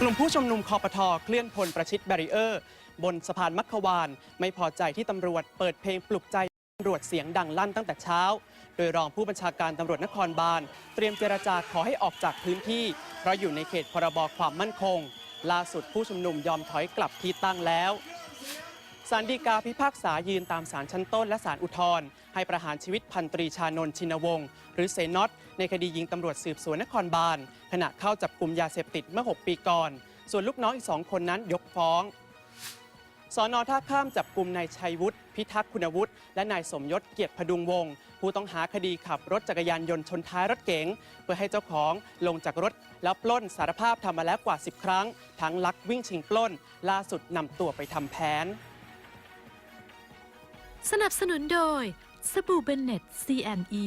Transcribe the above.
กลุ่มผู้ชุมนุมคอปทอเคลื่อนพลประชิดแบรีเออร์ บนสะพานมัคควาน ไม่พอใจที่ตำรวจเปิดเพลงปลุกใจตำรวจเสียงดังลั่นตั้งแต่เช้า โดยรองผู้บัญชาการตำรวจนครบาล เตรียมเจรจาขอให้ออกจากพื้นที่ เพราะอยู่ในเขตพรบความมั่นคง ล่าสุดผู้ชุมนุมยอมถอยกลับที่ตั้งแล้ว สารดีกาพิพากษายืนตามสารชั้นต้นและสารอุทธรณ์ให้ประหารชีวิตพันตรีชานนท์ชินวงศ์หรือเซน็อตในคดียิงตำรวจสืบสวนนครบาลขณะเข้าจับกลุ่มยาเสพติดเมื่อ 6 ปีก่อน ส่วนลูกน้องอีกสองคนนั้นยกฟ้องสอนอท่าข้ามจับกลุ่มนายชัยวุฒิพิทักษ์คุณวุฒิและนายสมยศเกียรติพดุงวงศ์ผู้ต้องหาคดีขับรถจักรยานยนต์ชนท้ายรถเก๋งเพื่อให้เจ้าของลงจากรถแล้วปล้นสารภาพทำมาแล้วกว่า 10 ครั้ง ทั้งลักวิ่งชิงปล้น ล่าสุดนำตัวไปทำแผน สนับสนุนโดยสบู่เบนเน็ต C&E